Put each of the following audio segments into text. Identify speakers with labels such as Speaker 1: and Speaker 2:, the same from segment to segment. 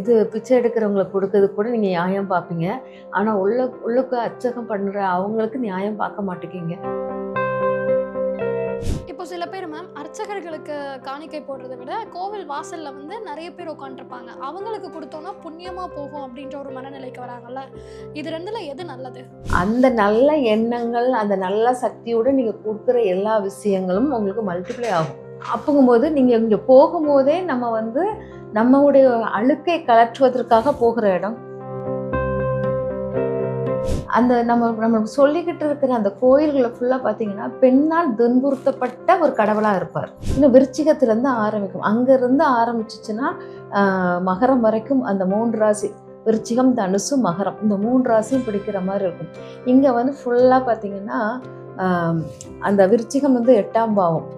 Speaker 1: இது பிச்சை எடுக்கிறவங்களுக்கு கொடுக்கறதுக்கு கூட நீங்கள் நியாயம் பார்ப்பீங்க. ஆனால் உள்ள உள்ளுக்கு அச்சகம் பண்ணுற அவங்களுக்கு நியாயம் பார்க்க மாட்டேங்கிங்க
Speaker 2: இப்போ சில பேர் மேம் அர்ச்சகர்களுக்கு காணிக்கை போடுறதை விட கோவில் வாசல்ல வந்து நிறைய பேர் உட்காந்துருப்பாங்க அவங்களுக்கு கொடுத்தோம்னா புண்ணியமா போகும் அப்படின்ற ஒரு மனநிலைக்கு வராங்கல்ல. இது ரெண்டுல எது நல்லது?
Speaker 1: அந்த நல்ல எண்ணங்கள் அந்த நல்ல சக்தியோடு நீங்கள் கொடுக்குற எல்லா விஷயங்களும் உங்களுக்கு மல்டிப்ளை ஆகும். அப்போங்கும்போது நீங்கள் இங்கே போகும்போதே நம்ம வந்து நம்மளுடைய அழுக்கை கலற்றுவதற்காக போகிற இடம். அந்த நம்ம நம்ம சொல்லிக்கிட்டு இருக்கிற அந்த கோயில்களை ஃபுல்லாக பார்த்தீங்கன்னா பெண்ணால் துன்புறுத்தப்பட்ட ஒரு கடவுளாக இருப்பார். இன்னும் விருச்சிகத்திலேருந்து ஆரம்பிக்கும். அங்கேருந்து ஆரம்பிச்சிச்சுன்னா மகரம் வரைக்கும் அந்த மூன்று ராசி விருச்சிகம் தனுசு மகரம். இந்த மூன்று ராசியும் பிடிக்கிற மாதிரி இருக்கும். இங்கே வந்து ஃபுல்லாக பார்த்தீங்கன்னா அந்த விருச்சிகம் வந்து எட்டாம் பாவம்.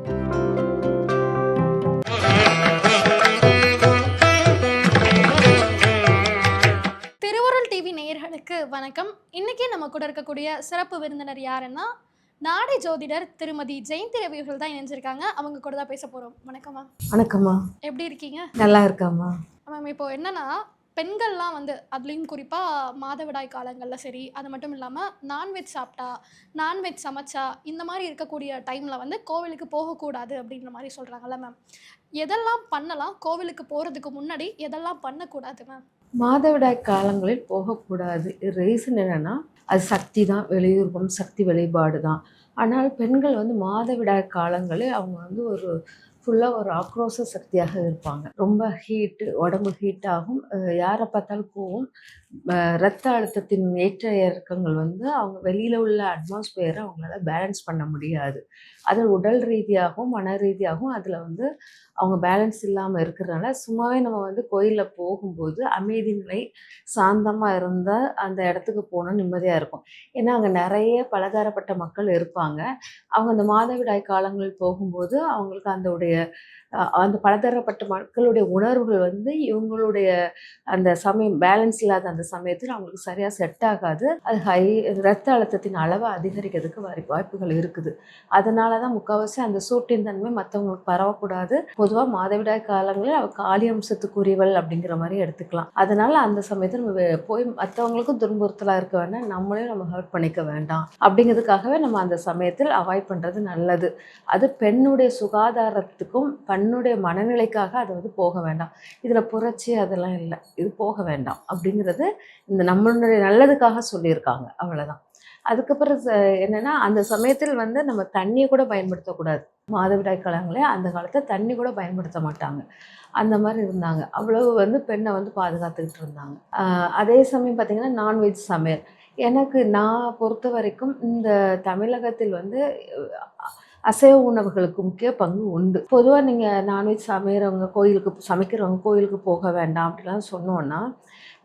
Speaker 2: நேயர்களுக்கு வணக்கம். இன்னைக்கு நம்ம கூட இருக்கக்கூடிய சிறப்பு விருந்தினர் யாருன்னா நாடை ஜோதிடர் திருமதி ஜெயந்தி ரவி அவர்கள் தான் இணைஞ்சிருக்காங்க. அவங்க கூட தான் பேச போறோம். வணக்கம் மேம்
Speaker 1: வணக்கம்மா.
Speaker 2: எப்படி இருக்கீங்க?
Speaker 1: நல்லா இருக்காம்மா.
Speaker 2: மேம் இப்போ என்னன்னா பெண்கள்லாம் வந்து அதுலேயும் குறிப்பாக மாதவிடாய் காலங்களில் சரி அது மட்டும் இல்லாமல் நான்வெஜ் சாப்பிட்டா நான்வெஜ் சமைச்சா இந்த மாதிரி இருக்கக்கூடிய டைமில் வந்து கோவிலுக்கு போகக்கூடாது அப்படின்ற மாதிரி சொல்கிறாங்கல்ல மேம் எதெல்லாம் பண்ணலாம்? கோவிலுக்கு போகிறதுக்கு முன்னாடி எதெல்லாம் பண்ணக்கூடாது மேம்
Speaker 1: மாதவிடாய் காலங்களில் போகக்கூடாது. ரீசன் என்னென்னா அது சக்தி தான் வெளியுருவம் சக்தி வெளிப்பாடு தான் ஆனால் பெண்கள் வந்து மாதவிடாய் காலங்களில் அவங்க வந்து ஒரு ஃபுல்லாக ஒரு ஆக்ரோஷ சக்தியாக இருப்பாங்க. ரொம்ப ஹீட்டு உடம்பு ஹீட் ஆகும். யாரை பார்த்தாலும் போகும் ரத்த அழுத்தத்தின் ஏற்ற இறக்கங்கள் வந்து அவங்க வெளியில் உள்ள அட்மாஸ்பியரை அவங்களால பேலன்ஸ் பண்ண முடியாது. அது உடல் ரீதியாகவும் மன ரீதியாகவும் அதில் வந்து அவங்க பேலன்ஸ் இல்லாமல் இருக்கிறனால சும்மாவே நம்ம வந்து கோயிலில் போகும்போது அமைதி நிலை சாந்தமாக இருந்தால் அந்த இடத்துக்கு போனால் நிம்மதியாக இருக்கும். ஏன்னா அங்கே நிறைய பலதரப்பட்ட மக்கள் இருப்பாங்க. அவங்க அந்த மாதவிடாய் காலங்களில் போகும்போது அவங்களுக்கு அந்த உடைய அந்த பலதரப்பட்ட மக்களுடைய உணர்வுகள் வந்து இவங்களுடைய அந்த சமயம் பேலன்ஸ் இல்லாத அந்த சமயத்தில் அவங்களுக்கு சரியாக செட் ஆகாது. அது ஹை ரத்த அழுத்தத்தின் அளவை அதிகரிக்கிறதுக்கு வாரி வாய்ப்புகள் இருக்குது. அதனால தான் முக்கால்வாசி அந்த சூட்டின் தன்மை மற்றவங்களுக்கு பரவக்கூடாது. பொதுவாக மாதவிடாய் காலங்களில் அவள் காலி அம்சத்துக்குரியவள் அப்படிங்கிற மாதிரி எடுத்துக்கலாம். அதனால அந்த சமயத்தில் நம்ம போய் மற்றவங்களுக்கும் துன்புறுத்தலாக இருக்க வேண்டாம். நம்மளையும் நம்ம ஹர்ட் பண்ணிக்க வேண்டாம். அப்படிங்கிறதுக்காகவே நம்ம அந்த சமயத்தில் அவாய்ட் பண்ணுறது நல்லது. அது பெண்ணுடைய சுகாதாரத்துக்கும் பெண்ணுடைய மனநிலைக்காக அது வந்து போக வேண்டாம். இதில் புரட்சி அதெல்லாம் இல்லை. இது போக வேண்டாம் அப்படிங்கிறது இந்த நம்மளுடைய நல்லதுக்காக சொல்லியிருக்காங்க. அவ்வளோதான் அதுக்கப்புறம் என்னென்னா அந்த சமயத்தில் வந்து நம்ம தண்ணியை கூட பயன்படுத்தக்கூடாது. மாதவிடாய் காலங்களே அந்த காலத்தில் தண்ணி கூட பயன்படுத்த மாட்டாங்க. அந்த மாதிரி இருந்தாங்க. அவ்வளவு வந்து பெண்ணை வந்து பாதுகாத்துக்கிட்டு இருந்தாங்க. அதே சமயம் பார்த்திங்கன்னா நான்வெஜ் சமையல். எனக்கு நான் பொறுத்த வரைக்கும் இந்த தமிழகத்தில் வந்து அசைவ உணவுகளுக்கு முக்கிய பங்கு உண்டு. பொதுவாக நீங்கள் நான்வெஜ் சமைக்கிறவங்க கோயிலுக்கு சமைக்கிறவங்க கோயிலுக்கு போக வேண்டாம் அப்படிலாம் சொன்னோன்னா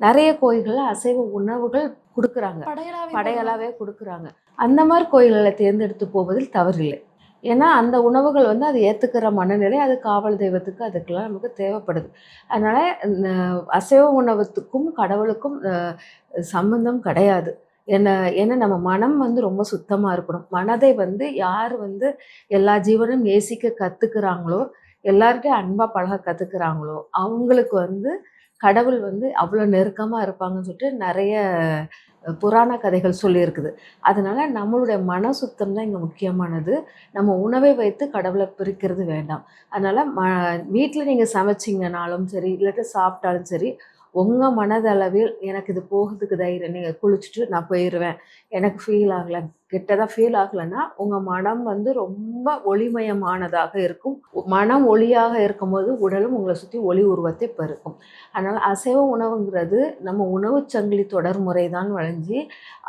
Speaker 1: நிறைய கோயில்களில் அசைவ உணவுகள் கொடுக்குறாங்க.
Speaker 2: படையலாவே
Speaker 1: படையலாவே கொடுக்குறாங்க. அந்த மாதிரி கோயில்களை தேர்ந்தெடுத்து போவதில் தவறில்லை. ஏன்னா அந்த உணவுகள் வந்து அது ஏற்றுக்கிற மனநிலை அது காவல் தெய்வத்துக்கு அதுக்கெல்லாம் நமக்கு தேவைப்படுது. அதனால் அசைவ உணவத்துக்கும் கடவுளுக்கும் சம்பந்தம் கிடையாது. என்ன ஏன்னா நம்ம மனம் வந்து ரொம்ப சுத்தமாக இருக்கணும். மனதை வந்து யார் வந்து எல்லா ஜீவனும் நேசிக்க கற்றுக்குறாங்களோ எல்லார்கிட்டையும் அன்பாக பழக கற்றுக்குறாங்களோ அவங்களுக்கு வந்து கடவுள் வந்து அவ்வளோ நெருக்கமாக இருப்பாங்கன்னு சொல்லிட்டு நிறைய புராண கதைகள் சொல்லியிருக்குது. அதனால் நம்மளுடைய மன சுத்தம் தான் இங்கே முக்கியமானது. நம்ம உணவை வைத்து கடவுளை பிரிக்கிறது வேண்டாம். அதனால் ம வீட்டில் நீங்கள் சமைச்சிங்கனாலும் சரி இல்லாட்டி சாப்பிட்டாலும் சரி உங்கள் மனதளவில் எனக்கு இது போகிறதுக்கு தைரியம். நீங்கள் குளிச்சுட்டு நான் போயிடுவேன் எனக்கு ஃபீல் ஆகலை. கெட்டதாக ஃபீல் ஆகலைன்னா உங்கள் மனம் வந்து ரொம்ப ஒளிமயமானதாக இருக்கும். மனம் ஒளியாக இருக்கும்போது உடலும் உங்களை சுற்றி ஒளி உருவத்தை பெருக்கும். அதனால் அசைவ உணவுங்கிறது நம்ம உணவு சங்கிலி தொடர்முறை தான் வளைஞ்சி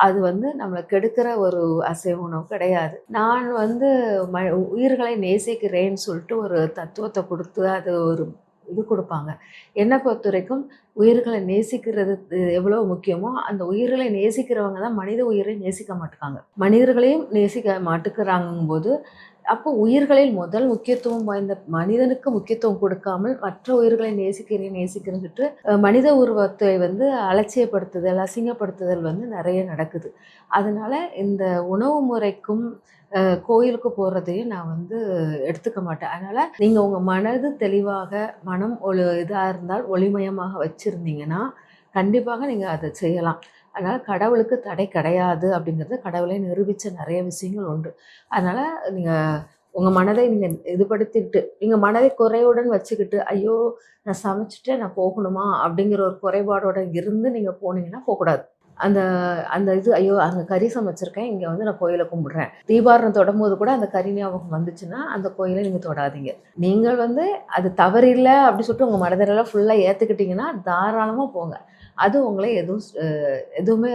Speaker 1: அது வந்து நம்மளை கெடுக்கிற ஒரு அசைவ உணவு கிடையாது. நான் வந்து ம உயிர்களை நேசிக்கிறேன்னு சொல்லிட்டு ஒரு தத்துவத்தை கொடுத்து அது ஒரு இது கொடுப்பாங்க. என்னை பொறுத்த வரைக்கும் உயிர்களை நேசிக்கிறது எவ்வளோ முக்கியமோ அந்த உயிர்களை நேசிக்கிறவங்க தான் மனித உயிரை நேசிக்க மாட்டுக்காங்க. மனிதர்களையும் நேசிக்க மாட்டுக்கிறாங்கும் போது அப்போ உயிர்களில் முதல் முக்கியத்துவம் வாய்ந்த மனிதனுக்கு முக்கியத்துவம் கொடுக்காமல் மற்ற உயிர்களை நேசிக்கிறேன் நேசிக்கிறேன்னு சொல்லிட்டு மனித உருவத்தை வந்து அலட்சியப்படுத்துதல் அசிங்கப்படுத்துதல் வந்து நிறைய நடக்குது. அதனால் இந்த உணவு முறைக்கும் கோயிலுக்கு போகிறதையும் நான் வந்து எடுத்துக்க மாட்டேன். அதனால் நீங்கள் உங்கள் மனது தெளிவாக மனம் ஒளி இதாக இருந்தால் ஒளிமயமாக வச்சுருந்தீங்கன்னா கண்டிப்பாக நீங்கள் அதை செய்யலாம். அதனால் கடவுளுக்கு தடை கிடையாது அப்படிங்கிறது கடவுளை நிரூபித்த நிறைய விஷயங்கள் உண்டு. அதனால் நீங்கள் உங்கள் மனதை நீங்கள் இதுபடுத்திட்டு நீங்கள் மனதை குறையுடன் வச்சுக்கிட்டு ஐயோ நான் சமைச்சிட்டு நான் போகணுமா? அப்படிங்கிற ஒரு குறைபாடோட இருந்து நீங்கள் போனீங்கன்னா போகக்கூடாது. அந்த அந்த இது ஐயோ அங்கே கறி சமைச்சிருக்கேன் இங்கே வந்து நான் கோயிலை கும்பிடுறேன். தீபாரணம் தொடும்போது கூட அந்த கறி ஞாபகம் வந்துச்சுன்னா அந்த கோயிலை நீங்கள் தொடாதீங்க. நீங்கள் வந்து அது தவறில்லை அப்படின்னு சொல்லிட்டு உங்கள் மனதிலெல்லாம் ஃபுல்லாக ஏற்றுக்கிட்டிங்கன்னா தாராளமாக போங்க. அது உங்களை எதுவும் எதுவுமே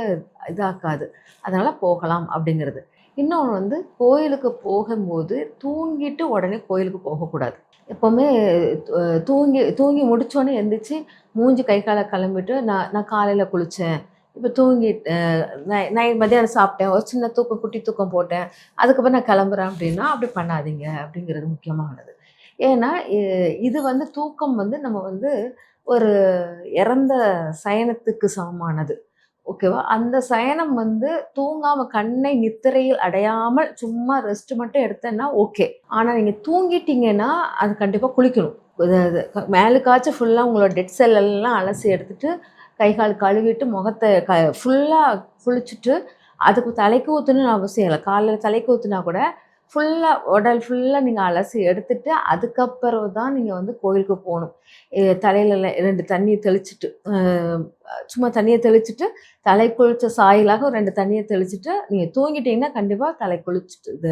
Speaker 1: இதாக்காது. அதனால் போகலாம் அப்படிங்கிறது. இன்னொன்று வந்து கோயிலுக்கு போகும்போது தூங்கிட்டு உடனே கோயிலுக்கு போகக்கூடாது. எப்போவுமே தூங்கி தூங்கி முடிச்சோடனே எந்திரிச்சு மூஞ்சி கை காலை கிளம்பிட்டு நான் நான் காலையில் குளித்தேன் இப்போ தூங்கி நைட் மதியானம் சாப்பிட்டேன். ஒரு சின்ன தூக்கம் குட்டி தூக்கம் போட்டேன். அதுக்கப்புறம் நான் கிளம்புறேன் அப்படின்னா அப்படி பண்ணாதீங்க அப்படிங்கிறது முக்கியமானது. ஏன்னா இது வந்து தூக்கம் வந்து நம்ம வந்து ஒரு இறந்த சயனத்துக்கு சமமானது. ஓகேவா? அந்த சயனம் வந்து தூங்காம கண்ணை நித்திரையில் அடையாமல் சும்மா ரெஸ்ட் மட்டும் எடுத்தேன்னா ஓகே. ஆனால் நீங்கள் தூங்கிட்டீங்கன்னா அது கண்டிப்பாக குளிக்கணும். மேலுக்காச்சும் ஃபுல்லாக உங்களோட டெட் செல் எல்லாம் அலசி எடுத்துட்டு கை கால் கழுவிட்டு முகத்தை க ஃபுல்லாக குளிச்சுட்டு அதுக்கு தலைக்கு ஊற்றணும்னு அவசியம் இல்லை. காலையில் தலைக்கு ஊற்றுனா கூட ஃபுல்லாக உடல் ஃபுல்லாக நீங்கள் அலசி எடுத்துட்டு அதுக்கப்புறம் தான் நீங்கள் வந்து கோயிலுக்கு போகணும். தலையில ரெண்டு தண்ணியை தெளிச்சுட்டு சும்மா தண்ணியை தெளிச்சுட்டு தலை குளிச்ச சாயலாக ஒரு ரெண்டு தண்ணியை தெளிச்சுட்டு நீங்கள் தூங்கிட்டீங்கன்னா கண்டிப்பாக தலை குளிச்சுட்டு இது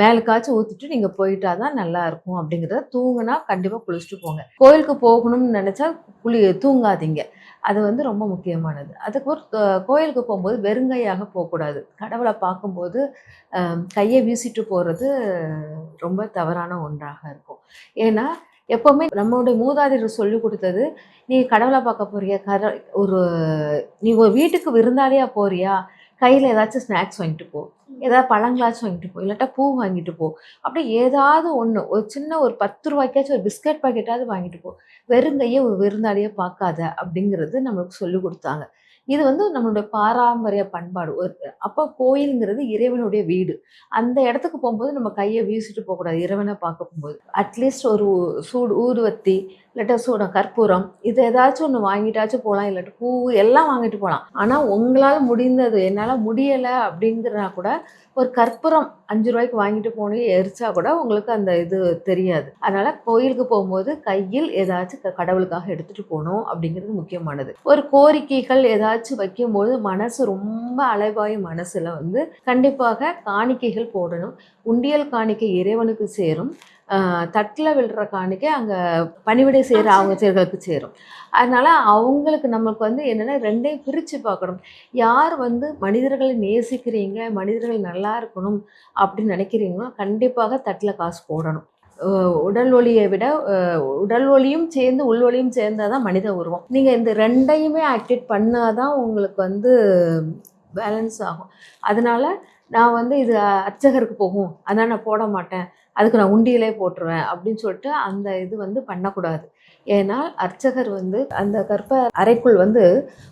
Speaker 1: மேலுக்காச்சும் ஊற்றிட்டு நீங்கள் போயிட்டா தான் நல்லா இருக்கும் அப்படிங்கிறத தூங்குனா கண்டிப்பாக குளிச்சுட்டு போங்க. கோயிலுக்கு போகணும்னு நினச்சா குளி தூங்காதீங்க. அது வந்து ரொம்ப முக்கியமானது. அதுக்கு ஒரு கோயிலுக்கு போகும்போது வெறுங்கையாக போகக்கூடாது. கடவுளை பார்க்கும்போது கையை வீசிட்டு போகிறது ரொம்ப தவறான ஒன்றாக இருக்கும். ஏன்னா எப்போவுமே நம்மளுடைய மூதாதையர் சொல்லி கொடுத்தது நீ கடவுளை பார்க்க போறியா? கர ஒரு நீ ஒரு வீட்டுக்கு விருந்தாளியாக போறியா? கையில் ஏதாச்சும் ஸ்நாக்ஸ் வாங்கிட்டு போ. ஏதாவது பழங்களாச்சும் வாங்கிட்டு போ. இல்லாட்டா பூ வாங்கிட்டு போ. அப்படி ஏதாவது ஒன்று ஒரு சின்ன ஒரு பத்து ரூபாய்க்காச்சும் ஒரு பிஸ்கட் பாக்கெட்டாவது வாங்கிட்டு போ. வெறுங்கையே ஒரு விருந்தாளியே பார்க்காத அப்படிங்கிறது நம்மளுக்கு சொல்லி கொடுத்தாங்க. இது வந்து நம்மளுடைய பாரம்பரிய பண்பாடு. ஒரு அப்போ கோயிலுங்கிறது இறைவனுடைய வீடு. அந்த இடத்துக்கு போகும்போது நம்ம கையை வீசிட்டு போகக்கூடாது. இறைவனை பார்க்க போகும்போது. அட்லீஸ்ட் ஒரு சூடு ஊதுவத்தி இல்லாட்டா சூடம் கற்பூரம். இது ஏதாச்சும் ஒன்று வாங்கிட்டாச்சும் போகலாம் இல்லாட்டி பூ எல்லாம் வாங்கிட்டு போகலாம் ஆனால் உங்களால் முடிந்தது என்னால் முடியலை அப்படிங்கிறனா கூட ஒரு கற்பூரம் அஞ்சு ரூபாய்க்கு வாங்கிட்டு போனே எரிச்சா கூட உங்களுக்கு அந்த இது தெரியாது. அதனால் கோயிலுக்கு போகும்போது கையில் ஏதாச்சும் க- கடவுளுக்காக எடுத்துகிட்டு போகணும் அப்படிங்கிறது முக்கியமானது. ஒரு கோரிக்கைகள் ஏதாச்சும் வைக்கும்போது மனசு ரொம்ப அலைவாய் மனசில் வந்து கண்டிப்பாக காணிக்கைகள் போடணும். உண்டியல் காணிக்கை இறைவனுக்கு சேரும். தட்டில் விழுற காணிக்கை அங்கே பணிவிடை செய்கிற அவங்க செயல்களுக்கு சேரும். அதனால அவங்களுக்கு நம்மளுக்கு வந்து என்னென்னா ரெண்டையும் பிரித்து பார்க்கணும். யார் வந்து மனிதர்களை நேசிக்கிறீங்க மனிதர்கள் நல்லா இருக்கணும் அப்படின்னு நினைக்கிறீங்களோ கண்டிப்பாக தட்டில் காசு போடணும். உடல் ஒளியை விட உடல் ஒளியும் சேர்ந்து உள் ஒளியும் சேர்ந்தாதான் தான் மனித உருவம். நீங்கள் இந்த ரெண்டையுமே ஆக்டிவேட் பண்ணாதான் உங்களுக்கு வந்து பேலன்ஸ் ஆகும். அதனால நான் வந்து இது அர்ச்சகருக்கு போகும். அதான் நான் போட மாட்டேன். அதுக்கு நான் உண்டியலே போட்டுருவேன் அப்படின்னு சொல்லிட்டு அந்த இது வந்து பண்ணக்கூடாது. ஏன்னா அர்ச்சகர் வந்து அந்த கற்ப அறைக்குள் வந்து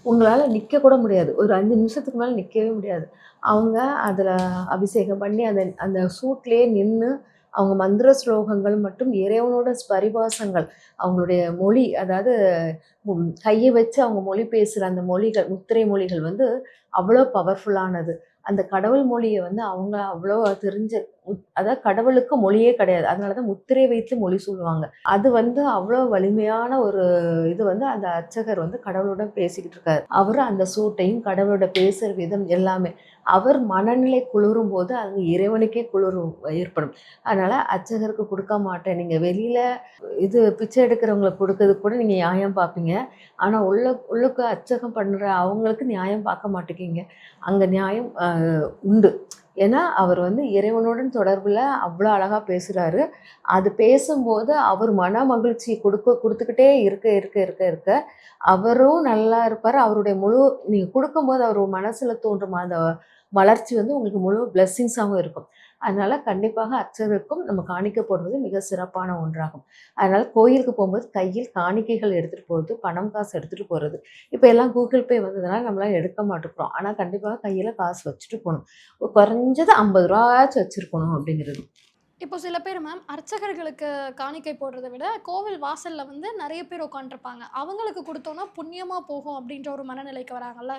Speaker 1: உங்களால் நிற்கக்கூட முடியாது. ஒரு அஞ்சு நிமிஷத்துக்கு மேலே நிற்கவே முடியாது. அவங்க அதில் அபிஷேகம் பண்ணி அந்த அந்த சூட்லேயே நின்று அவங்க மந்திர ஸ்லோகங்கள் மற்றும் இறைவனோட பரிபாசங்கள் அவங்களுடைய மொழி அதாவது கையை வச்சு அவங்க மொழி பேசுகிற அந்த மொழிகள் முத்திரை மொழிகள் வந்து அவ்வளோ பவர்ஃபுல்லானது அந்த கடவுள் மொழியை வந்து அவங்க அவ்வளோ தெரிஞ்ச அதாவது கடவுளுக்கு மொழியே கிடையாது. அதனால தான் முத்திரை வைத்து மொழி சொல்லுவாங்க. அது வந்து அவ்வளோ வலிமையான ஒரு இது வந்து அந்த அர்ச்சகர் வந்து கடவுளோட பேசிக்கிட்டு இருக்காரு. அவர் அந்த சூட்டையும் கடவுளோட பேசுகிற விதம் எல்லாமே அவர் மனநிலை குளிரும் போது அது இறைவனுக்கே குளிரும் ஏற்படும். அதனால் அர்ச்சகருக்கு கொடுக்க மாட்டேன். நீங்கள் வெளியில் இது பிச்சை எடுக்கிறவங்களுக்கு கொடுக்கறது கூட நீங்கள் நியாயம் பார்ப்பீங்க. ஆனால் உள்ள உள்ளுக்கு அர்ச்சகம் பண்ணுற அவங்களுக்கு நியாயம் பார்க்க மாட்டேங்கிங்க அங்கே நியாயம் உண்டு. ஏன்னா அவர் வந்து இறைவனுடன் தொடர்பில் அவ்வளோ அழகாக பேசுகிறாரு அது பேசும்போது அவர் மன மகிழ்ச்சி கொடுக்க கொடுத்துக்கிட்டே இருக்க இருக்க இருக்க இருக்க அவரும் நல்லா இருப்பார். அவருடைய முழு நீங்கள் கொடுக்கும்போது அவர் மனசில் தோன்றும் அந்த வளர்ச்சி வந்து உங்களுக்கு முழு பிளெஸ்ஸிங்ஸாகவும் இருக்கும். அதனால் கண்டிப்பாக அர்ச்சகருக்கும் நம்ம காணிக்க போடுவது மிக சிறப்பான ஒன்றாகும். அதனால் கோயிலுக்கு போகும்போது கையில் காணிக்கைகள் எடுத்துகிட்டு போகிறது பணம் காசு எடுத்துகிட்டு போகிறது இப்போ எல்லாம் கூகுள் பே வந்ததுனால நம்மளால எடுக்க மாட்டேங்கிறோம். ஆனால் கண்டிப்பாக கையில் காசு வச்சுட்டு போகணும். குறைஞ்சது ஐம்பது ரூபாச்சும் வச்சுருக்கணும் அப்படிங்கிறது.
Speaker 2: இப்போ சில பேர் மேம் அர்ச்சகர்களுக்கு காணிக்கை போடுறதை விட கோவில் வாசலில் வந்து நிறைய பேர் உட்காந்துருப்பாங்க அவங்களுக்கு கொடுத்தோன்னா புண்ணியமாக போகும் அப்படின்ற ஒரு மனநிலைக்கு வராங்கல்ல.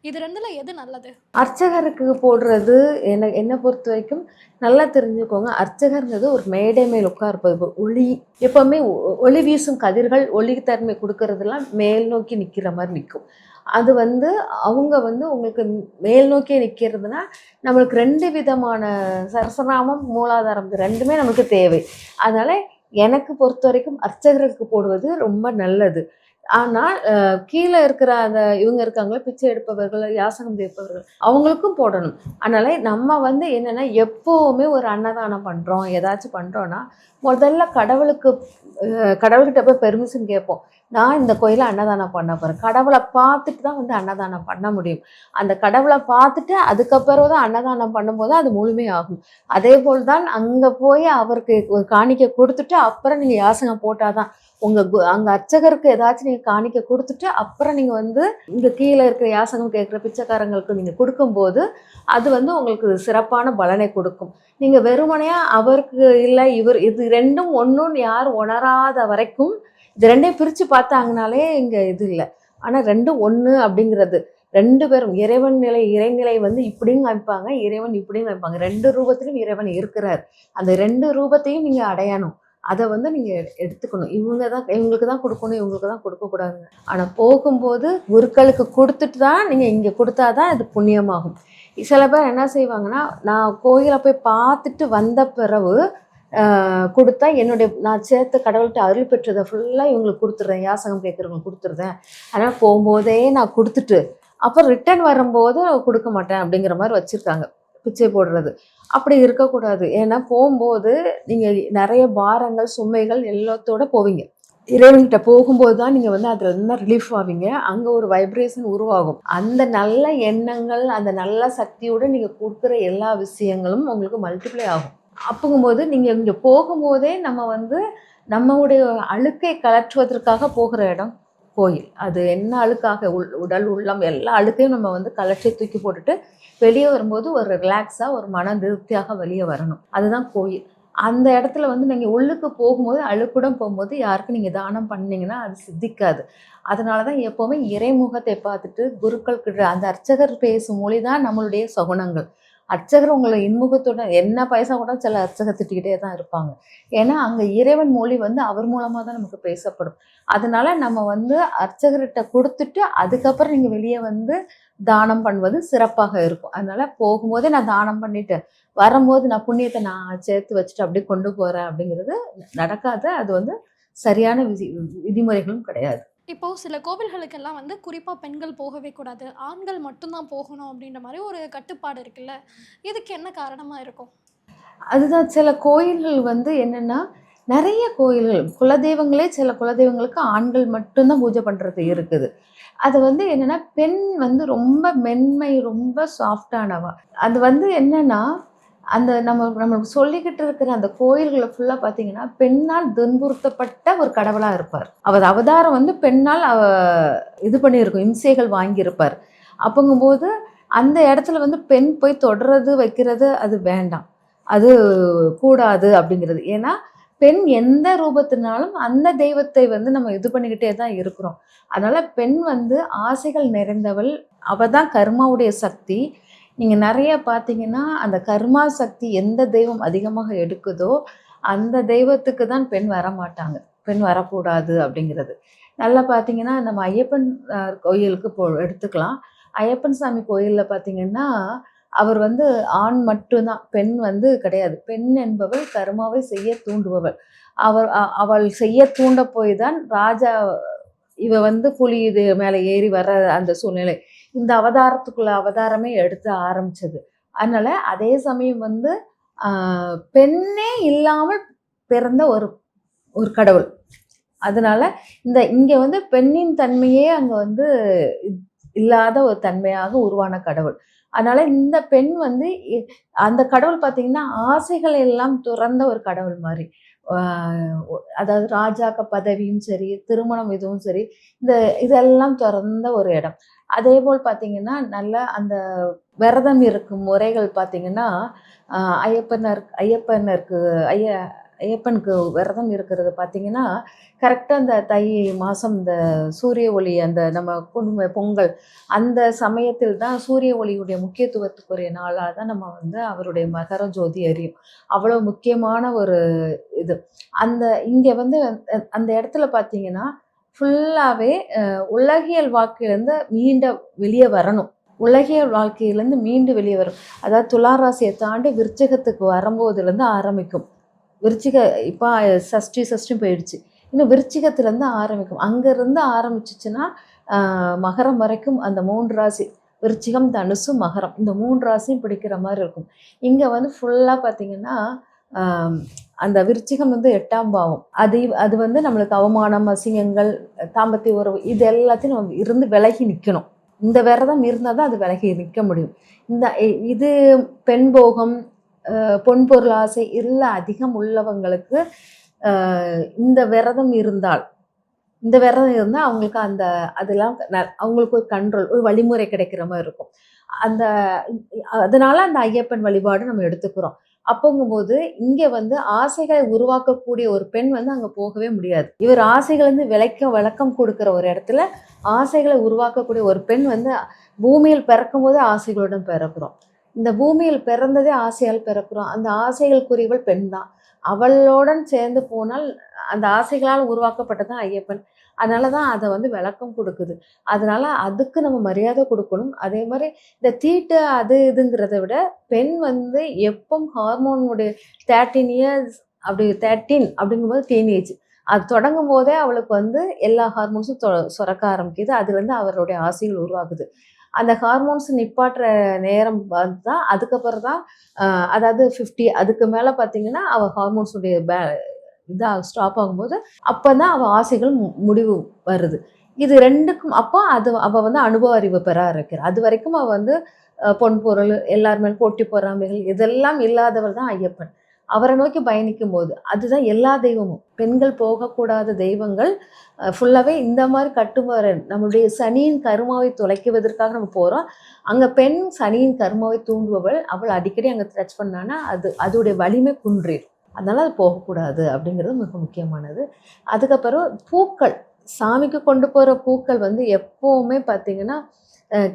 Speaker 2: இது ரெண்டுல எது நல்லது?
Speaker 1: அர்ச்சகருக்கு போடுறது என்ன என்னை பொறுத்த வரைக்கும் நல்லா தெரிஞ்சுக்கோங்க. அர்ச்சகர்ங்கிறது ஒரு மேடை மேல் உட்கார்ப்பது. ஒளி எப்போவுமே ஒ- ஒளி வீசும் கதிர்கள் ஒளி தன்மை கொடுக்கறதெல்லாம் மேல் நோக்கி நிற்கிற மாதிரி நிற்கும் அது வந்து அவங்க வந்து உங்களுக்கு மேல் நோக்கி நிற்கிறதுனா நம்மளுக்கு ரெண்டு விதமான சரசராமம் மூலாதாரம் ரெண்டுமே நமக்கு தேவை. அதனால் எனக்கு பொறுத்த வரைக்கும் அர்ச்சகருக்கு போடுவது ரொம்ப நல்லது. ஆனால் கீழே இருக்கிற அந்த இவங்க இருக்காங்களே பிச்சை எடுப்பவர்கள் யாசகம் தேய்ப்பவர்கள் அவங்களுக்கும் போடணும். அதனால் நம்ம வந்து என்னென்னா எப்போவுமே ஒரு அன்னதானம் பண்ணுறோம் ஏதாச்சும் பண்ணுறோன்னா முதல்ல கடவுளுக்கு கடவுள்கிட்ட போய் பெர்மிஷன் கேட்போம். நான் இந்த கோயிலை அன்னதானம் பண்ண போகிறேன் கடவுளை பார்த்துட்டு தான் வந்து அன்னதானம் பண்ண முடியும். அந்த கடவுளை பார்த்துட்டு அதுக்கப்புறம் தான் அன்னதானம் பண்ணும்போது அது முழுமையாகும். அதே போல் தான் அங்கே போய் அவருக்கு காணிக்க காணிக்கை கொடுத்துட்டு அப்புறம் நீங்கள் யாசகம் போட்டால் தான் உங்கள் அங்கே அர்ச்சகருக்கு ஏதாச்சும் நீங்கள் காணிக்க கொடுத்துட்டு அப்புறம் நீங்கள் வந்து இங்கே கீழே இருக்கிற யாசகம் கேட்குற பிச்சைக்காரங்களுக்கு நீங்கள் கொடுக்கும்போது அது வந்து உங்களுக்கு சிறப்பான பலனை கொடுக்கும். நீங்கள் வெறுமனையாக அவருக்கு இல்லை இவர் இது ரெண்டும் ஒன்றுன்னு யார் உணராத வரைக்கும் இது ரெண்டையும் பிரித்து பார்த்தாங்கனாலே இங்கே இது இல்லை. ஆனால் ரெண்டும் ஒன்று அப்படிங்கிறது. ரெண்டு பேரும் இறைவன் நிலை இறைநிலை வந்து இப்படியும் அமைப்பாங்க இறைவன் இப்படியும் அமைப்பாங்க ரெண்டு ரூபத்திலும் இறைவன் இருக்கிறார். அந்த ரெண்டு ரூபத்தையும் நீங்கள் அடையணும். அதை வந்து நீங்கள் எடுத்துக்கணும். இவங்க தான் இவங்களுக்கு தான் கொடுக்கணும் இவங்களுக்கு தான் கொடுக்கக்கூடாதுங்க. ஆனால் போகும்போது குருக்களுக்கு கொடுத்துட்டு தான் நீங்கள் இங்கே கொடுத்தா தான் இது புண்ணியமாகும். சில பேர் என்ன செய்வாங்கன்னா நான் கோயிலை போய் பார்த்துட்டு வந்த பிறகு கொடுத்தா என்னுடைய நான் சேர்த்த கடவுள்கிட்ட அருள் பெற்றதை ஃபுல்லாக இவங்களுக்கு கொடுத்துட்றேன். யாசகம் கேட்குறவங்களுக்கு கொடுத்துட்றேன். அதனால் போகும்போதே நான் கொடுத்துட்டு அப்புறம் ரிட்டர்ன் வரும்போது கொடுக்க மாட்டேன் அப்படிங்கிற மாதிரி வச்சுருக்காங்க. பிச்சை போடுறது. அப்படி இருக்கக்கூடாது. ஏன்னா போகும்போது நீங்கள் நிறைய பாரங்கள் சுமைகள் எல்லாத்தோட போவீங்க. இறைவன்கிட்ட போகும்போது தான் நீங்கள் வந்து அதில் இருந்தால் ரிலீஃப் ஆவீங்க. அங்கே ஒரு வைப்ரேஷன் உருவாகும். அந்த நல்ல எண்ணங்கள் அந்த நல்ல சக்தியோடு நீங்கள் கொடுக்குற எல்லா விஷயங்களும் உங்களுக்கு மல்டிப்ளை ஆகும். அப்போங்கும்போது நீங்கள் இங்கே போகும்போதே நம்ம வந்து நம்மளுடைய அழுக்கை கலற்றுவதற்காக போகிற இடம் கோயில். அது என்ன அழுக்காக உள் உடல் உள்ளம் எல்லா அழுக்கையும் நம்ம வந்து கலற்றி தூக்கி போட்டுட்டு வெளியே வரும்போது ஒரு ரிலாக்ஸாக ஒரு மன திருப்தியாக வெளியே வரணும். அதுதான் கோயில். அந்த இடத்துல வந்து நீங்கள் உள்ளுக்கு போகும்போது அழுக்குடன் போகும்போது யாருக்கும் நீங்கள் தானம் பண்ணீங்கன்னா அது சித்திக்காது. அதனால தான் எப்போவுமே இறைமுகத்தை பார்த்துட்டு குருக்கள் கிட்ட அந்த அர்ச்சகர் பேசும் மொழி தான் நம்மளுடைய சகுனங்கள். அர்ச்சகர் உங்களை இன்முகத்தோட என்ன பைசா கூட சில அர்ச்சகர் திட்டிக்கிட்டே தான் இருப்பாங்க. ஏன்னா அங்கே இறைவன் மொழி வந்து அவர் மூலமாக தான் நமக்கு பேசப்படும். அதனால நம்ம வந்து அர்ச்சகர்கிட்ட கொடுத்துட்டு அதுக்கப்புறம் நீங்கள் வெளியே வந்து தானம் பண்ணுவது சிறப்பாக இருக்கும். அதனால போகும்போதே நான் தானம் பண்ணிட்டு வரும்போது நான் புண்ணியத்தை நான் சேர்த்து வச்சுட்டு அப்படியே கொண்டு போகிறேன் அப்படிங்கிறது நடக்காத அது வந்து சரியான விதி விதிமுறைகளும் கிடையாது.
Speaker 2: இப்போ சில கோவில்களுக்கெல்லாம் வந்து குறிப்பாக பெண்கள் போகவே கூடாது. ஆண்கள் மட்டும்தான் போகணும் அப்படின்ற மாதிரி ஒரு கட்டுப்பாடு இருக்குல்ல. இதுக்கு என்ன காரணமாக இருக்கும்?
Speaker 1: அதுதான் சில கோயில்கள் வந்து என்னென்னா நிறைய கோயில்கள் குலதெய்வங்களே சில குலதெய்வங்களுக்கு ஆண்கள் மட்டும்தான் பூஜை பண்ணுறது இருக்குது. அது வந்து என்னென்னா பெண் வந்து ரொம்ப மென்மை ரொம்ப சாஃப்டானவா அது வந்து என்னென்னா அந்த நம்ம நம்ம சொல்லிக்கிட்டு இருக்கிற அந்த கோயில்களை ஃபுல்லாக பார்த்தீங்கன்னா பெண்ணால் துன்புறுத்தப்பட்ட ஒரு கடவுளாக இருப்பார். அவர் அவதாரம் வந்து பெண்ணால் அவ இது பண்ணியிருக்கும் இம்சைகள் வாங்கியிருப்பார். அப்போங்கும்போது அந்த இடத்துல வந்து பெண் போய் தொடுறது வைக்கிறது அது வேண்டாம். அது கூடாது அப்படிங்கிறது. ஏன்னா பெண் எந்த ரூபத்தினாலும் அந்த தெய்வத்தை வந்து நம்ம இது பண்ணிக்கிட்டே தான் இருக்கிறோம். அதனால் பெண் வந்து ஆசைகள் நிறைந்தவள். அவள் தான் கர்மாவுடைய சக்தி. நீங்கள் நிறைய பார்த்தீங்கன்னா அந்த கர்மா சக்தி எந்த தெய்வம் அதிகமாக எடுக்குதோ அந்த தெய்வத்துக்கு தான் பெண் வர மாட்டாங்க. பெண் வரக்கூடாது அப்படிங்கிறது. நல்லா பார்த்தீங்கன்னா நம்ம ஐயப்பன் கோயிலுக்கு போ எடுத்துக்கலாம். ஐயப்பன் சாமி கோயிலில் பார்த்தீங்கன்னா அவர் வந்து ஆண் மட்டும்தான். பெண் வந்து கிடையாது. பெண் என்பவள் கர்மாவை செய்ய தூண்டுபவள். அவர் அவள் செய்ய தூண்ட போய் தான் ராஜா இவ வந்து புலி இது மேலே ஏறி வர அந்த சூழ்நிலை. இந்த அவதாரத்துக்குள்ள அவதாரமே எடுத்து ஆரம்பிச்சது. அதனால அதே சமயம் வந்து பெண்ணே இல்லாமல் பிறந்த ஒரு ஒரு கடவுள். அதனால இந்த இங்க வந்து பெண்ணின் தன்மையே அங்க வந்து இல்லாத ஒரு தன்மையாக உருவான கடவுள். அதனால இந்த பெண் வந்து இ- அந்த கடவுள் பார்த்தீங்கன்னா ஆசைகளை எல்லாம் துறந்த ஒரு கடவுள் மாதிரி. அதாவது ராஜாக்க பதவியும் சரி திருமணம் இதுவும் சரி இந்த இதெல்லாம் திறந்த ஒரு இடம். அதே போல் பார்த்தீங்கன்னா நல்ல அந்த விரதம் இருக்கும் முறைகள் பார்த்தீங்கன்னா ஐயப்பனர் ஐயப்பனருக்கு ஐய ஐயப்பனுக்கு விரதம் இருக்கிறது பார்த்தீங்கன்னா கரெக்டாக அந்த தை மாதம் இந்த சூரிய ஒளி அந்த நம்ம குடும்ப பொங்கல் அந்த சமயத்தில் தான் சூரிய ஒளியுடைய முக்கியத்துவத்துக்குரிய நாளாக தான் நம்ம வந்து அவருடைய மகர ஜோதி அறியும். அவ்வளோ முக்கியமான ஒரு இது. அந்த இங்கே வந்து அந்த இடத்துல பார்த்தீங்கன்னா ஃபுல்லாகவே உலகியல் வாழ்க்கையிலேருந்து மீண்ட வெளியே வரணும். உலகியல் வாழ்க்கையிலேருந்து மீண்டு வெளியே வரும். அதாவது துளாராசியை தாண்டி விருச்சிகத்துக்கு வரும்போதுலேருந்து ஆரம்பிக்கும். விருச்சிக இப்போ சஷ்டி சஷ்டி போயிடுச்சு. இன்னும் விருச்சிகத்துலேருந்து ஆரம்பிக்கும். அங்கேருந்து ஆரம்பிச்சிச்சுன்னா மகரம் வரைக்கும் அந்த மூன்று ராசி விருச்சிகம் தனுசு மகரம். இந்த மூன்று ராசியும் பிடிக்கிற மாதிரி இருக்கும். இங்கே வந்து ஃபுல்லாக பார்த்திங்கன்னா அந்த விருச்சிகம் வந்து எட்டாம் பாவம். அது அது வந்து நம்மளுக்கு அவமானம் அசிங்கங்கள் தாம்பத்திய உறவு இது எல்லாத்தையும் நம்ம இருந்து விலகி நிற்கணும் இந்த விரதம் இருந்தால் தான் அது விலகி நிற்க முடியும். இந்த இது பெண் போகம் பொன் பொருள் ஆசை எல்லாம் அதிகம் உள்ளவங்களுக்கு இந்த விரதம் இருந்தால் இந்த விரதம் இருந்தால் அவங்களுக்கு அந்த அதெல்லாம் ந- அவங்களுக்கு ஒரு கண்ட்ரோல் ஒரு வழிமுறை கிடைக்கிற மாதிரி இருக்கும். அந்த அதனால அந்த ஐயப்பன் வழிபாடு நம்ம எடுத்துக்கிறோம். அப்போங்கும்போது இங்கே வந்து ஆசைகளை உருவாக்கக்கூடிய ஒரு பெண் வந்து அங்கே போகவே முடியாது. இவர் ஆசைகள்ந்து விளக்க விளக்கம் கொடுக்குற ஒரு இடத்துல ஆசைகளை உருவாக்கக்கூடிய ஒரு பெண் வந்து பூமியில் பிறக்கும்போது ஆசைகளுடன் பிறக்கிறோம். இந்த பூமியில் பிறந்ததே ஆசையால் பிறக்கிறோம். அந்த ஆசைகளுக்குரியவள் பெண் தான் அவளுடன் சேர்ந்து போனால் அந்த ஆசைகளால் உருவாக்கப்பட்டதான் ஐயப்பன். அதனால தான் அதை வந்து விளக்கம் கொடுக்குது. அதனால அதுக்கு நம்ம மரியாதை கொடுக்கணும். அதே மாதிரி இந்த தீட்டு அது இதுங்கிறத விட பெண் வந்து எப்பவும் ஹார்மோனுடைய தேர்ட்டீன் இயர்ஸ் அப்படி தேர்ட்டீன் அப்படிங்கும்போது டீனேஜ் அது தொடங்கும் போதே அவளுக்கு வந்து எல்லா ஹார்மோன்ஸும் தொ சுரக்க ஆரம்பிக்குது. அதுலேருந்து அவருடைய ஆசைகள் உருவாகுது. அந்த ஹார்மோன்ஸ் நிப்பாட்டுற நேரம் வந்து தான் அதுக்கப்புறம் தான் அதாவது ஃபிஃப்டி அதுக்கு மேலே பார்த்தீங்கன்னா அவள் ஹார்மோன்ஸுடைய பே இதாக ஸ்டாப் ஆகும்போது அப்போ தான் அவள் ஆசைகள் மு- முடிவு வருது. இது ரெண்டுக்கும் அப்போ அது அவள் வந்து அனுபவ அறிவு பெற ஆரம்பிக்கிறாள் அது வரைக்கும் அவள் வந்து பொன் பொருள் எல்லார் மேல் போட்டி பொறாமைகள் இதெல்லாம் இல்லாதவர் தான் ஐயப்பன். அவரை நோக்கி பயணிக்கும் போது அதுதான் எல்லா தெய்வமும். பெண்கள் போகக்கூடாத தெய்வங்கள் ஃபுல்லாகவே இந்த மாதிரி கட்டுமாறு நம்மளுடைய சனியின் கருமாவை துளைக்குவதற்காக நம்ம போகிறோம் அங்கே பெண் சனியின் கருமாவை தூண்டுபவள் அவள் அடிக்கடி அங்கே டச் பண்ணான்னா அது அதோடைய வலிமை குன்றிடும் அதனால் அது போகக்கூடாது அப்படிங்கிறது மிக முக்கியமானது. அதுக்கப்புறம் பூக்கள் சாமிக்கு கொண்டு போகிற பூக்கள் வந்து எப்போவுமே பார்த்தீங்கன்னா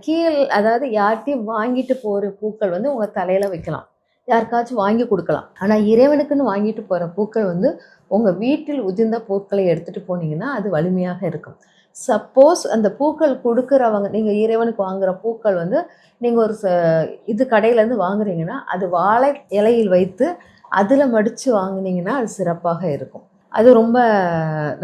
Speaker 1: கீழ் அதாவது யார்கிட்டையும் வாங்கிட்டு போகிற பூக்கள் வந்து உங்கள் தலையில் வைக்கலாம். யாருக்காச்சும் வாங்கி கொடுக்கலாம். ஆனால் இறைவனுக்குன்னு வாங்கிட்டு போகிற பூக்கள் வந்து உங்கள் வீட்டில் உதிர்ந்த பூக்களை எடுத்துகிட்டு போனீங்கன்னா அது வலிமையாக இருக்கும். சப்போஸ் அந்த பூக்கள் கொடுக்குறவங்க நீங்கள் இறைவனுக்கு வாங்குகிற பூக்கள் வந்து நீங்கள் ஒரு ச இது கடையிலேருந்து வாங்குறீங்கன்னா அது வாழை இலையில் வைத்து அதில் மடித்து வாங்கினீங்கன்னா அது சிறப்பாக இருக்கும். அது ரொம்ப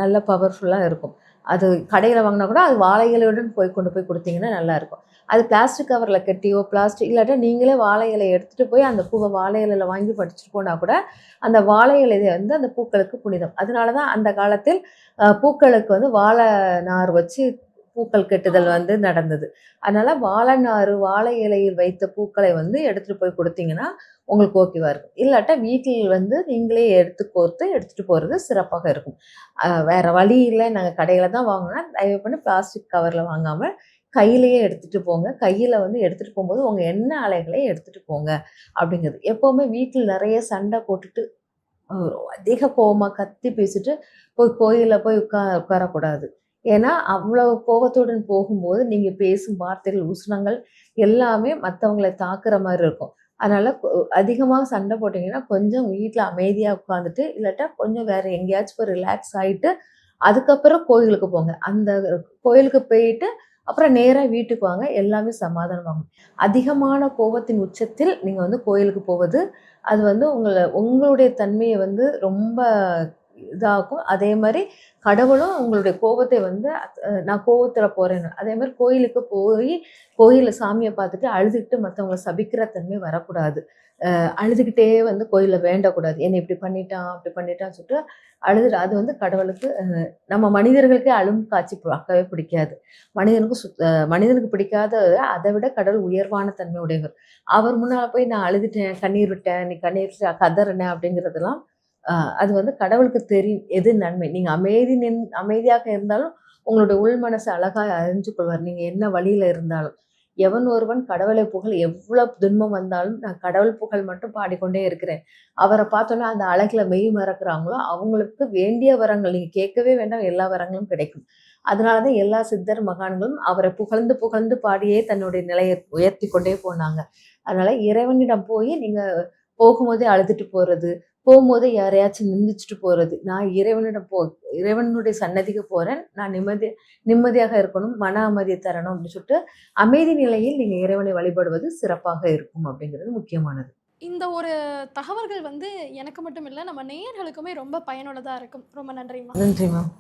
Speaker 1: நல்ல பவர்ஃபுல்லாக இருக்கும். அது கடையில் வாங்கினா கூட அது வாழை இலையுடன் போய் கொண்டு போய் கொடுத்தீங்கன்னா நல்லாயிருக்கும் அது பிளாஸ்டிக் கவரில் கட்டியோ பிளாஸ்டிக் இல்லாட்டா நீங்களே வாழை இலையை எடுத்துகிட்டு போய் அந்த பூவை வாழை இலையில் வாங்கி படிச்சுட்டு போனால் கூட அந்த வாழை இலையை வந்து அந்த பூக்களுக்கு புனிதம். அதனால தான் அந்த காலத்தில் பூக்களுக்கு வந்து வாழை நார் வச்சு பூக்கள் கெட்டுதல் வந்து நடந்தது. அதனால் வாழை நார் வாழை இலையில் வைத்த பூக்களை வந்து எடுத்துகிட்டு போய் கொடுத்தீங்கன்னா உங்களுக்கு ஓகேவா இருக்கும். இல்லாட்டா வீட்டில் வந்து நீங்களே எடுத்து கோர்த்து எடுத்துகிட்டு போகிறது சிறப்பாக இருக்கும். வேற வழி இல்லை. நாங்கள் கடையில் தான் வாங்கினா தயவு பண்ணி பிளாஸ்டிக் கவரில் வாங்காமல் கையிலேயே எடுத்துகிட்டு போங்க. கையில் வந்து எடுத்துகிட்டு போகும்போது உங்கள் எண்ணெய் அலைகளை எடுத்துகிட்டு போங்க அப்படிங்கிறது. எப்போவுமே வீட்டில் நிறைய சண்டை போட்டுட்டு அதிக கோவமாக கத்தி பேசிட்டு போய் கோயிலில் போய் உட்கா உட்காரக்கூடாது. ஏன்னா அவ்வளோ கோபத்துடன் போகும்போது நீங்கள் பேசும் வார்த்தைகள் உஷ்ணங்கள் எல்லாமே மற்றவங்களை தாக்குற மாதிரி இருக்கும். அதனால் அதிகமாக சண்டை போட்டிங்கன்னா கொஞ்சம் வீட்டில் அமைதியாக உட்காந்துட்டு இல்லாட்டா கொஞ்சம் வேறு எங்கேயாச்சும் போய் ரிலாக்ஸ் ஆகிட்டு அதுக்கப்புறம் கோயிலுக்கு போங்க. அந்த கோயிலுக்கு போயிட்டு அப்புறம் நேராக வீட்டுக்கு வாங்க. எல்லாமே சமாதானமாகும் அதிகமான கோபத்தின் உச்சத்தில் நீங்கள் வந்து கோயிலுக்கு போவது அது வந்து உங்களை உங்களுடைய தன்மையை வந்து ரொம்ப இதாகும். அதே மாதிரி கடவுளும் உங்களுடைய கோபத்தை வந்து நான் கோபத்தில் போகிறேன் அதே மாதிரி கோயிலுக்கு போய் கோயிலில் சாமியை பார்த்துட்டு அழுதுகிட்டு மற்றவங்க சபிக்கிற தன்மை வரக்கூடாது. அழுதுகிட்டே வந்து கோயிலில் வேண்டக்கூடாது. என்னை இப்படி பண்ணிட்டான் அப்படி பண்ணிட்டான்னு சொல்லிட்டு அழுதுட்டு அது வந்து கடவுளுக்கு நம்ம மனிதர்களுக்கே அழும் காட்சி பார்க்கவே பிடிக்காது. மனிதனுக்கு சுத் மனிதனுக்கு பிடிக்காத அதை விட கடவுள் உயர்வான தன்மை உடையவர் அவர் முன்னால் போய் நான் அழுதுட்டேன் கண்ணீர் விட்டேன் நீ கண்ணீர் கதறினேன் அப்படிங்கிறதெல்லாம் அது வந்து கடவுளுக்கு தெரியும் எது நன்மை? நீங்கள் அமைதி நின் அமைதியாக இருந்தாலும் உங்களுடைய உள் மனசை அழகாக அறிஞ்சு கொள்வார். நீங்கள் என்ன வழியில் இருந்தாலும். எவன் ஒருவன் கடவுளை புகழ் எவ்வளோ துன்பம் வந்தாலும் நான் கடவுள் புகழ் மட்டும் பாடிக்கொண்டே இருக்கிறேன். அவரை பார்த்தோன்னா அந்த அழகில் மெய் மறக்கிறாங்களோ அவங்களுக்கு வேண்டிய வரங்கள் நீங்கள் கேட்கவே வேண்டாம் எல்லா வரங்களும் கிடைக்கும். அதனால தான் எல்லா சித்தர் மகான்களும் அவரை புகழ்ந்து புகழ்ந்து பாடியே தன்னுடைய நிலையை உயர்த்தி கொண்டே போனாங்க. அதனால இறைவனிடம் போய் நீங்கள் போகும்போதே அழுதுட்டு போகிறது போகும்போது யாரையாச்சும் நிந்திச்சுட்டு போகிறது நான் இறைவனிடம் போ இறைவனுடைய சன்னதிக்கு போகிறேன் நான் நிம்மதி நிம்மதியாக இருக்கணும். மன அமைதியை தரணும் அப்படின்னு சொல்லிட்டு அமைதி நிலையில் நீங்கள் இறைவனை வழிபடுவது சிறப்பாக இருக்கும் அப்படிங்கிறது முக்கியமானது.
Speaker 2: இந்த ஒரு தகவல்கள் வந்து எனக்கு மட்டும் இல்லை நம்ம நேயர்களுக்குமே ரொம்ப பயனுள்ளதாக இருக்கும். ரொம்ப நன்றிம்மா.
Speaker 1: நன்றி மேம்